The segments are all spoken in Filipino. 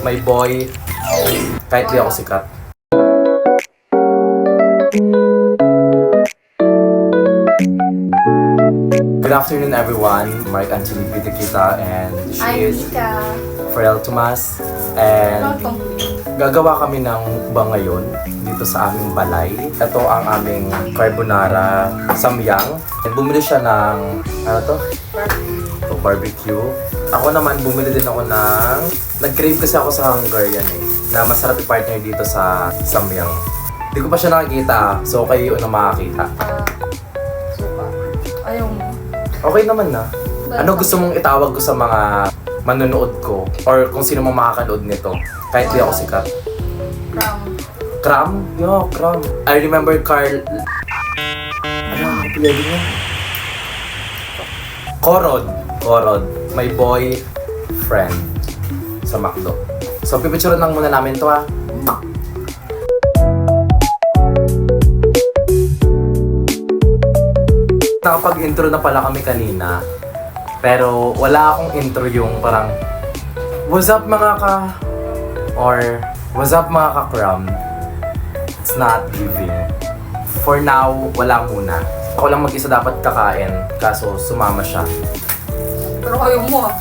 my boy, kahit di ako sikat. Good afternoon everyone, Mark Anthony Pitikita and she Ay, is Mika. Farel Tomas and gagawa kami ng mukbang ngayon dito sa aming balay. Ito ang aming carbonara samyang. And bumili siya ng, ano to? to barbecue. Ako naman, bumili din ako ng... Nag-crave kasi ako sa Hungarian eh. Na masarap i-partner dito sa Samyang. Hindi ko pa siya nakikita, so kayo na makakita. Suka. Ayaw mo. Okay naman na. Ano gusto mong itawag ko sa mga manonood ko? Or kung sino mang makakanood nito? Kahit di ako sikat. From Kram? Yo, Kram. I remember Carl... Ano ang pwede niya? Korod. Korod. My boy friend sa McDo. So, pipicturean lang muna namin to ha. Nakapag-intro na pala kami kanina. Pero wala akong intro yung parang What's up mga ka... Or What's up mga ka-cram? It's not giving. For now, wala muna. Ako lang mag-isa dapat kakain, kaso sumama siya. Pero ayaw mo ah.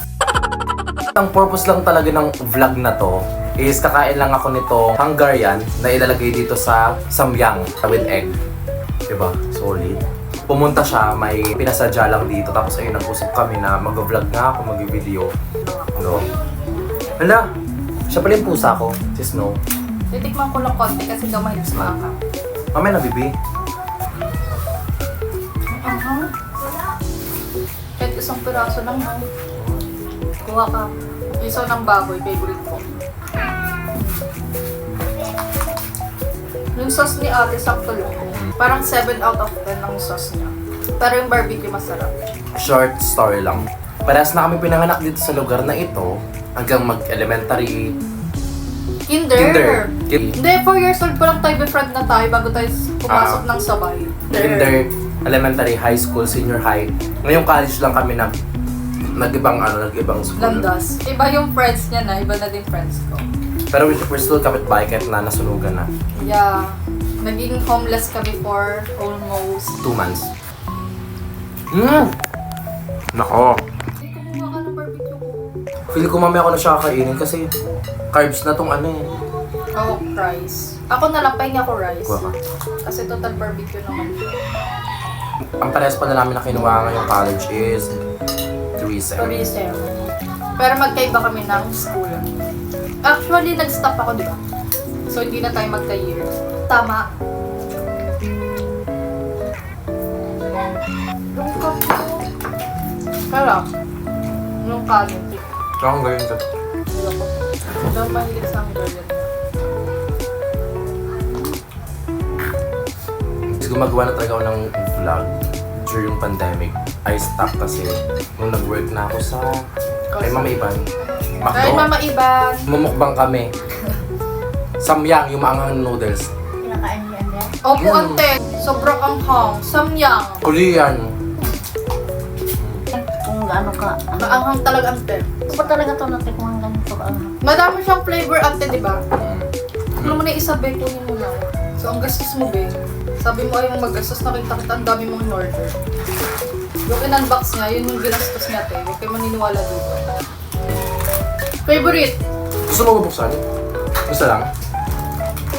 Ang purpose lang talaga ng vlog na to is kakain lang ako nito Hungarian na ilalagay dito sa samyang with egg. Diba? Solid. Pumunta siya, may pinasadya lang dito. Tapos ayun, nag-usap kami na mag-vlog nga ako, mag-video. No? Hala, siya pala yung pusa ko, si Snow. Titikman ko lang konti kasi daw mahilig sa maka. Mamaya na, bibi. Isang piraso lang ha. Kuha ka. Isaw ng baboy, favorite ko. Yung sauce ni ate, sakto lang. Parang 7 out of 10 ang sauce niya. Pero yung barbecue masarap. Short story lang. Parehas na kami pinanganak dito sa lugar na ito hanggang mag-elementary. Kinder! Kinder. Kin- Hindi, 4 years old pa lang tayo befriend na tayo bago tayo pumasok Ah. ng sabay. Kinder, elementary, high school, senior high. Ngayong college lang kami na nag-ibang ano, nag-ibang school. Landas. Iba yung friends niya na, iba na din friends ko. Pero we- we're still kapitbahay kahit na nasunugan na. Yeah. Naging homeless kami for almost... Two months. Mm! Nako. Feel ko mamaya ko na siya kakainin kasi carbs na tong ano eh. Oh, rice. Ako na lang, pahinga ko rice. Kuha ka. Kasi total barbecue naman. Ang parehas pa na namin na kinuha ngayong college is 3 Tourism. Pero magkaiba kami ng school. Actually, nag-stop ako, di ba? So, hindi na tayo magka-year. Tama. Yung cup ko. Sarap. Yung kanin. So, ang galing. Hindi ako mahilig sa hamburger. Gumagawa na talaga ako ng vlog during pandemic. I stopped kasi nung nag-work na ako sa kay Mama Iban. Ay, Macdo. Mama Iban. Mumukbang kami. Samyang, yung maanghang noodles. Pinakain niya niya. Opo, Mm. ante. Sobrang anghang. Samyang. Korean. Kung gaano ka. Maanghang talaga, ante. ito pa talaga to natin kung ang ganito ka. Madami siyang flavor, ante, di ba? Ano mo na isa, be, kunin mo na. So, ang gastos mo, be. Sabi mo ayaw mag-gastos, nakita kita, ang dami mong in-order. Yung in-unbox niya, yun yung ginastos niya, te. Huwag kayo maniniwala dito. Favorite? Gusto mo bubuksan? Gusto lang?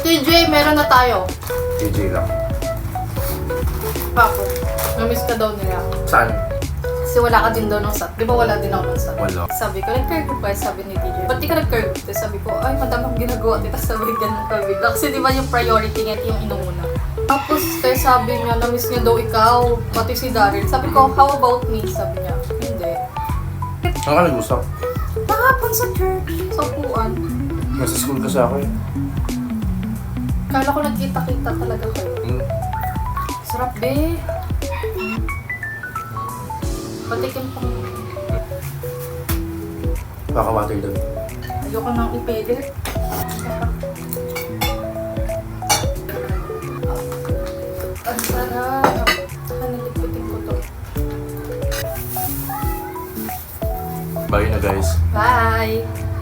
TJ, meron na tayo. TJ lang. Ako. Namiss ka daw nila. Saan? Kasi wala ka din daw ng sat. Di ba wala din ako ng sat? Wala. Sabi ko, nag-care group ba? Sabi ni TJ. Ba't di ka? Tapos sabi ko, ay, madami akong ginagawa. Tita, sabi ganun ka bigla. Kasi di ba yung priority niya yung inumuna. Tapos, te, sabi niya, na-miss niya daw ikaw, pati si Daryl. Sabi ko, how about me? Sabi niya, hindi. Ano ka nag-usap? Kahapon sa church, sa upuan. Nasa school kasi ako eh. Kala ko nagkita-kita talaga kayo. Hmm. Sarap, be. Patikin pang... Baka water doon. Ayoko nang ipilit. Ang sarap. Haniliputin ko to. Bye na guys. Bye!